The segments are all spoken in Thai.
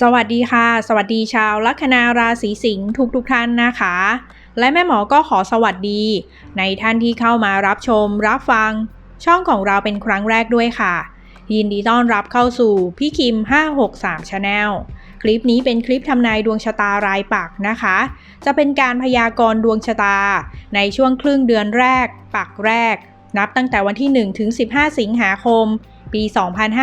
สวัสดีค่ะ สวัสดีชาวลัคนาราศีสิงห์ทุกทุกท่านนะคะ และแม่หมอก็ขอสวัสดี ในท่านที่เข้ามารับชม รับฟัง ช่องของเราเป็นครั้งแรกด้วยค่ะ ยินดีต้อนรับเข้าสู่พี่คิม 563 Channel คลิปนี้เป็นคลิปทำนายดวงชะตารายปักนะคะ จะเป็นการพยากรณ์ดวงชะตา ในช่วงครึ่งเดือนแรก ปักแรก นับตั้งแต่วันที่ 1 ถึง 15 สิงหาคม ปี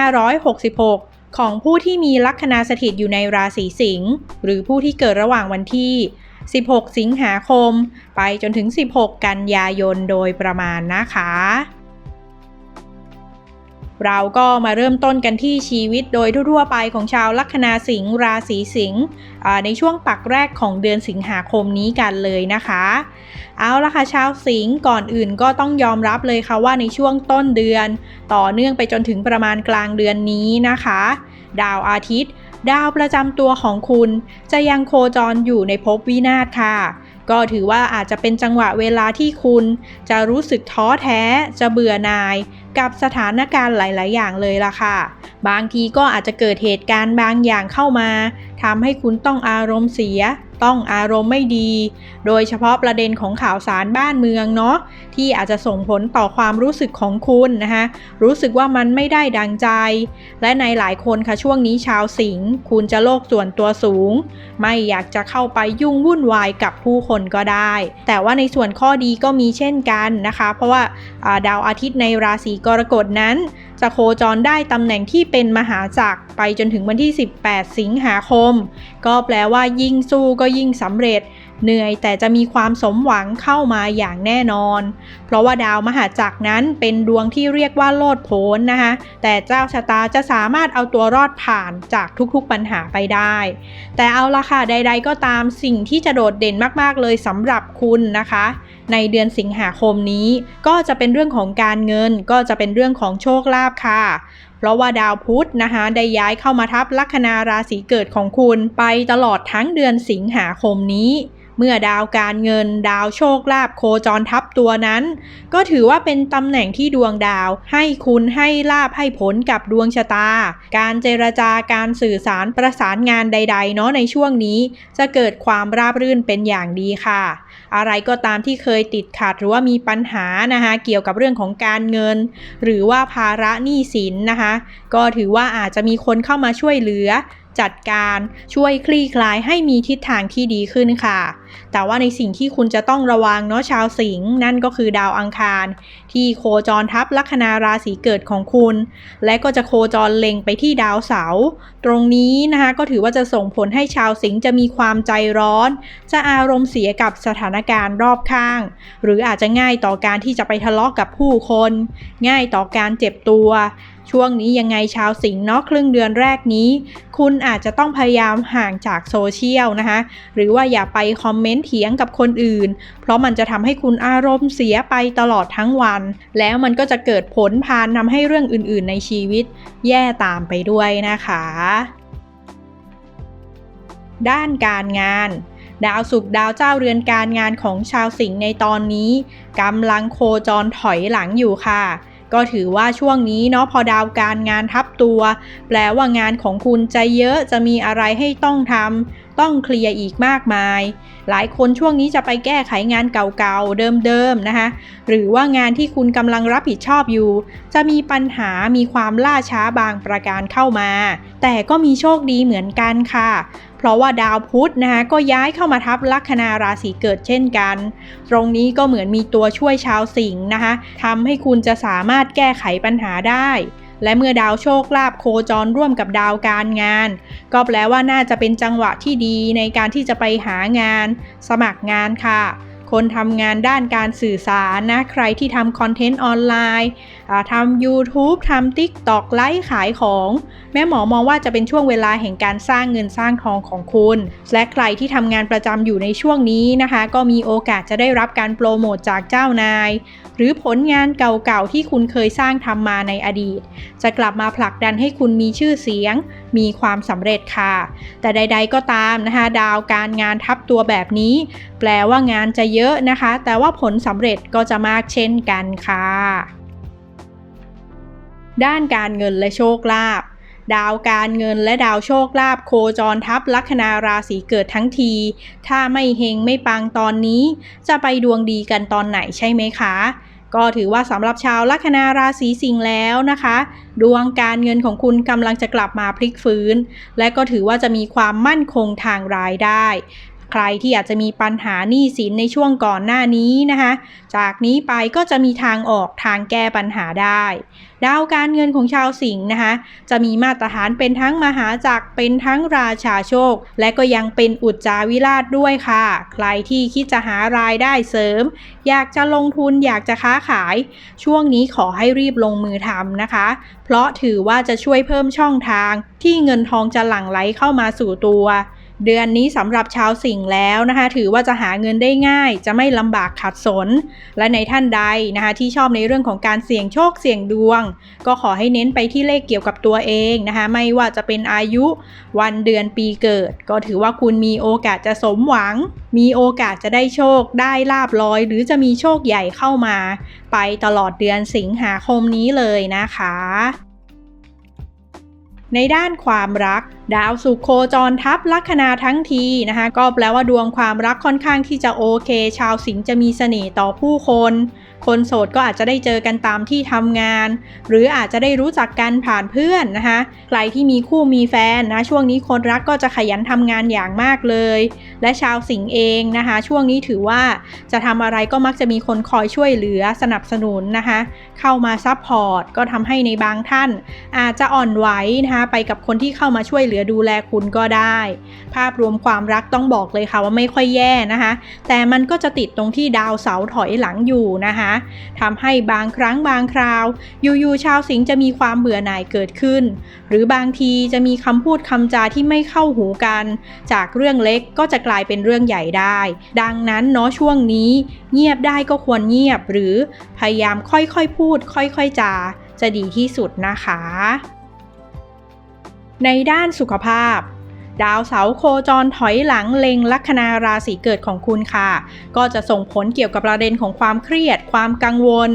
2566 ของผู้ที่มีลัคนาสถิตอยู่ในราศีสิงห์หรือผู้ที่เกิดระหว่างวันที่ 16 สิงหาคม ไปจนถึง 16 กันยายนโดยประมาณนะคะ เราก็มาเริ่มต้นกันที่ชีวิตโดยทั่วๆไปของชาวลัคนาสิงห์ราศีสิงห์ในช่วงปักแรกของเดือนสิงหาคมนี้กันเลยนะคะ เอาละค่ะชาวสิงห์ก่อนอื่นก็ต้องยอมรับเลยค่ะว่าในช่วงต้นเดือน ต่อเนื่องไปจนถึงประมาณกลางเดือนนี้นะคะ ดาวอาทิตย์ ดาวประจำตัวของคุณ จะยังโคจรอยู่ในภพวินาศค่ะ ก็ถือว่าอาจจะเป็นจังหวะเวลาที่คุณจะรู้สึกท้อแท้ จะเบื่อหน่าย กับสถานการณ์หลาย ๆ อย่างเลยล่ะค่ะ บางทีก็อาจจะเกิดเหตุการณ์บางอย่างเข้ามาทำให้คุณต้องอารมณ์เสีย ต้องอารมณ์ไม่ดี โดยเฉพาะประเด็นของข่าวสารบ้านเมืองเนาะที่อาจจะส่งผลต่อความรู้สึกของคุณนะคะรู้สึกว่ามันไม่ได้ดังใจ และในหลายคนค่ะช่วงนี้ชาวสิงห์คุณจะโลกส่วนตัวสูง ไม่อยากจะเข้าไปยุ่งวุ่นวายกับผู้คนก็ได้ แต่ว่าในส่วนข้อดีก็มีเช่นกันนะคะ เพราะว่าาดาวอาทิตย์ในราศีกรกฎนั้นจะโคจรได้ตำแหน่งที่เป็นมหาจักรไปจนถึงวันที่ 18 สิงหาคม ก็แปลว่ายิ่งสู้ก็ยิ่งสำเร็จ เหนื่อยแต่จะมีความสมหวังเข้ามาอย่างแน่นอน เพราะว่าดาวมหาจักรนั้นเป็นดวงที่เรียกว่าโลดโผนนะคะ แต่เจ้าชะตาจะสามารถเอาตัวรอดผ่านจากทุกๆปัญหาไปได้ แต่เอาละค่ะใด ๆ ก็ตามสิ่งที่จะโดดเด่นมากๆเลยสำหรับคุณนะคะ ในเดือนสิงหาคมนี้ก็จะเป็นเรื่องของการเงินก็จะเป็นเรื่องของโชคลาภค่ะ เพราะว่าดาวพุธนะคะได้ย้ายเข้ามาทับลัคนาราศีเกิดของคุณ ไปตลอดทั้งเดือนสิงหาคมนี้ เมื่อดาวการเงิน ดาวโชคลาภโคจรทับตัวนั้น ก็ถือว่าเป็นตำแหน่งที่ดวงดาว ให้คุณให้ลาภให้ผลกับดวงชะตา การเจรจาการสื่อสารประสานงานใด ๆ เนาะในช่วงนี้ จะเกิดความราบรื่นเป็นอย่างดีค่ะ อะไรก็ตามที่เคยติดขัดหรือว่ามีปัญหานะคะเกี่ยวกับเรื่องของการเงิน หรือว่าภาระหนี้สินนะคะก็ถือว่าอาจจะมีคนเข้ามาช่วยเหลือ จัดการช่วยคลี่คลายให้มีทิศทางที่ดีขึ้นค่ะแต่ว่าในสิ่งที่คุณจะต้องระวังเนาะชาวสิงห์นั่นก็คือดาวอังคาร ที่โคจรทับลัคนาราศีเกิดของคุณ และก็จะโคจรเล็งไปที่ดาวเสาร์ตรงนี้นะคะก็ถือว่าจะส่งผลให้ชาวสิงห์จะมีความใจร้อน จะอารมณ์เสียกับสถานการณ์รอบข้าง หรืออาจจะง่ายต่อการที่จะไปทะเลาะกับผู้คน ง่ายต่อการเจ็บตัวช่วงนี้ยังไงชาวสิงห์เนาะครึ่งเดือนแรกนี้ คุณอาจจะต้องพยายามห่างจากโซเชียลนะคะ หรือว่าอย่าไปคอมเมนต์เถียงกับคนอื่น เพราะมันจะทำให้คุณอารมณ์เสียไปตลอดทั้งวัน แล้วมันก็จะเกิดผลพานทำให้เรื่องอื่นๆ ในชีวิต แย่ตามไปด้วยนะคะ ด้านการงานดาวศุกดาวเจ้าเรือนการงานของชาวสิงห์ในตอนนี้กำลังโคจรถอยหลังอยู่ค่ะ ก็ถือว่าช่วงนี้เนาะพอดาวการงานทับตัว แปลว่างานของคุณจะเยอะจะมีอะไรให้ต้องทำ ต้องเคลียร์อีกมากมาย หลายคนช่วงนี้จะไปแก้ไขงานเก่าๆ เดิมๆ นะคะ หรือว่างานที่คุณกำลังรับผิดชอบอยู่ จะมีปัญหา มีความล่าช้าบางประการเข้ามา แต่ก็มีโชคดีเหมือนกันค่ะเพราะว่าดาวพุธนะคะก็ย้ายเข้ามาทับลัคนาราศีเกิดเช่นกัน ตรงนี้ก็เหมือนมีตัวช่วยชาวสิงห์นะคะทำให้คุณจะสามารถแก้ไขปัญหาได้ และเมื่อดาวโชคลาภโคจรร่วมกับดาวการงาน ก็แปลว่าน่าจะเป็นจังหวะที่ดีในการที่จะไปหางาน สมัครงานค่ะ คนทำงานด้านการสื่อสารนะ ใครที่ทำคอนเทนต์ออนไลน์ ทำ YouTube ทำ TikTok ไลฟ์ขายของ แม่หมอมองว่าจะเป็นช่วงเวลาแห่งการสร้างเงินสร้างทองของคุณ และใครที่ทำงานประจำอยู่ในช่วงนี้นะคะ ก็มีโอกาสจะได้รับการโปรโมทจากเจ้านาย หรือผลงานเก่าๆที่คุณเคยสร้างทำมาในอดีต จะกลับมาผลักดันให้คุณมีชื่อเสียง มีความสำเร็จค่ะ แต่ใด ๆ ก็ตามนะคะ ดาวการงานทับตัวแบบนี้ แปลว่างานจะเยอะนะคะ แต่ว่าผลสำเร็จก็จะมากเช่นกันค่ะ ด้านการเงินและโชคลาภดาวการเงินและดาวโชคลาภโคจรทับลัคนาราศีเกิดทั้งที ถ้าไม่เฮงไม่ปังตอนนี้ จะไปดวงดีกันตอนไหนใช่ไหมคะ ก็ถือว่าสำหรับชาวลัคนาราศีสิงห์แล้วนะคะ ดวงการเงินของคุณกำลังจะกลับมาพลิกฟื้น และก็ถือว่าจะมีความมั่นคงทางรายได้ ใครที่อาจจะมีปัญหาหนี้สินในช่วงก่อนหน้านี้นะคะ จากนี้ไปก็จะมีทางออกทางแก้ปัญหาได้ ดาวการเงินของชาวสิงห์นะคะ จะมีมาตรฐานเป็นทั้งมหาจักรเป็นทั้งราชาโชค และก็ยังเป็นอุจจาวิราชด้วยค่ะ ใครที่คิดจะหารายได้เสริม อยากจะลงทุนอยากจะค้าขาย ช่วงนี้ขอให้รีบลงมือทำนะคะ เพราะถือว่าจะช่วยเพิ่มช่องทางที่เงินทองจะหลั่งไหลเข้ามาสู่ตัว เดือนนี้สำหรับชาวสิงห์แล้วนะคะ ถือว่าจะหาเงินได้ง่าย จะไม่ลำบากขัดสน และในท่านใดนะคะที่ชอบในเรื่องของการเสี่ยงโชคเสี่ยงดวง ก็ขอให้เน้นไปที่เลขเกี่ยวกับตัวเองนะคะ ไม่ว่าจะเป็นอายุวันเดือนปีเกิด ก็ถือว่าคุณมีโอกาสจะสมหวัง มีโอกาสจะได้โชค ได้ลาบลอย หรือจะมีโชคใหญ่เข้ามา ไปตลอดเดือนสิงหาคมนี้เลยนะคะ ในด้านความรัก ดาวสุขโคจรทับลัคนาทั้งทีนะคะ ก็แปลว่าดวงความรักค่อนข้างที่จะโอเค ชาวสิงห์จะมีเสน่ห์ต่อผู้คน คนโสดก็อาจจะได้เจอกันตามที่ทำงาน หรืออาจจะได้รู้จักกันผ่านเพื่อนนะคะใครที่มีคู่มีแฟนนะช่วงนี้คนรักก็จะขยันทำงานอย่างมากเลย และชาวสิงห์เองนะคะ ช่วงนี้ถือว่าจะทำอะไรก็มักจะมีคนคอยช่วยเหลือสนับสนุนนะคะเข้ามาซัพพอร์ตก็ทำให้ในบางท่าน อาจจะอ่อนไหวนะคะไปกับคนที่เข้ามาช่วยเหลือดูแลคุณก็ได้ ภาพรวมความรักต้องบอกเลยค่ะว่าไม่ค่อยแย่นะคะ แต่มันก็จะติดตรงที่ดาวเสาถอยหลังอยู่นะคะทำให้บางครั้งบางคราว อยู่ๆชาวสิงห์จะมีความเบื่อหน่ายเกิดขึ้น หรือบางทีจะมีคำพูดคำจาที่ไม่เข้าหูกัน จากเรื่องเล็กก็จะกลายเป็นเรื่องใหญ่ได้ ดังนั้นเนาะช่วงนี้ เงียบได้ก็ควรเงียบ หรือพยายามค่อยๆพูด ค่อยๆจา จะดีที่สุดนะคะ ในด้านสุขภาพ ดาวเสาโคจรถอยหลังเล็งลัคนาราศีเกิดของคุณค่ะ ก็จะส่งผลเกี่ยวกับประเด็นของความเครียด ความกังวล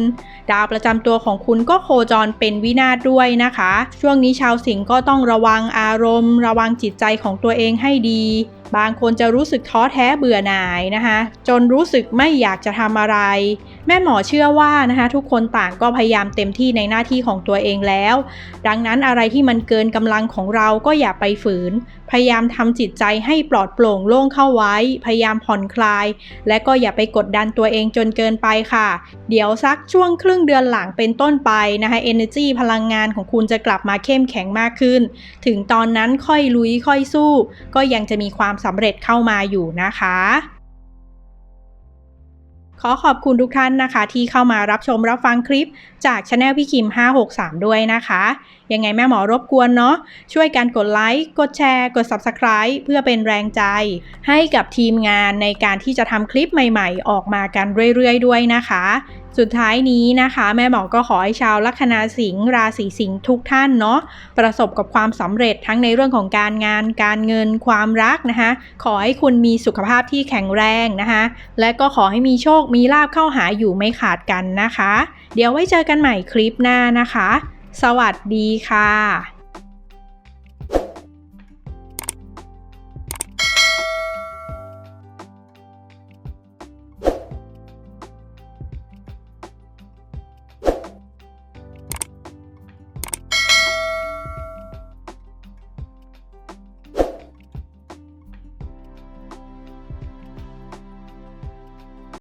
ดาวประจำตัวของคุณก็โคจรเป็นวินาศด้วยนะคะ ช่วงนี้ชาวสิงห์ก็ต้องระวังอารมณ์ ระวังจิตใจของตัวเองให้ดี บางคนจะรู้สึกท้อแท้เบื่อหน่ายนะคะ จนรู้สึกไม่อยากจะทำอะไร แม่หมอเชื่อว่านะคะทุกคนต่างก็พยายามเต็มที่ในหน้าที่ของตัวเองแล้ว ดังนั้นอะไรที่มันเกินกำลังของเราก็อย่าไปฝืน พยายามทำจิตใจให้ปลอดโปร่งโล่งเข้าไว้ พยายามผ่อนคลาย และก็อย่าไปกดดันตัวเองจนเกินไปค่ะ เดี๋ยวสักช่วงครึ่งเดือนหลังเป็นต้นไปนะคะ energy พลังงานของคุณจะกลับมาเข้มแข็งมากขึ้น ถึงตอนนั้นค่อยลุยค่อยสู้ ก็ยังจะมีความสำเร็จเข้ามาอยู่นะคะ ขอขอบคุณทุกท่านนะคะ ที่เข้ามารับชมรับฟังคลิปจากช anel พี่คิม 563 ด้วยนะคะ ยังไงแม่หมอรบกวนเนาะช่วยกันกดไลค์กดแชร์ กด Subscribe เพื่อเป็นแรงใจ ให้กับทีมงานในการที่จะทำคลิปใหม่ ๆ ออกมากันเรื่อยๆ ด้วยนะคะ สุดท้ายนี้นะคะ แม่หมอก็ขอให้ชาวลัคนาสิงห์ราศีสิงห์ทุกท่านเนาะประสบกับความสำเร็จทั้งในเรื่องของการงาน การเงิน ความรักนะคะ ขอให้คุณมีสุขภาพที่แข็งแรงนะคะ และก็ขอให้มีโชคมีลาบเข้าหาอยู่ไม่ขาดกันนะคะ เดี๋ยวไว้เจอกันใหม่คลิปหน้านะคะ สวัสดีค่ะ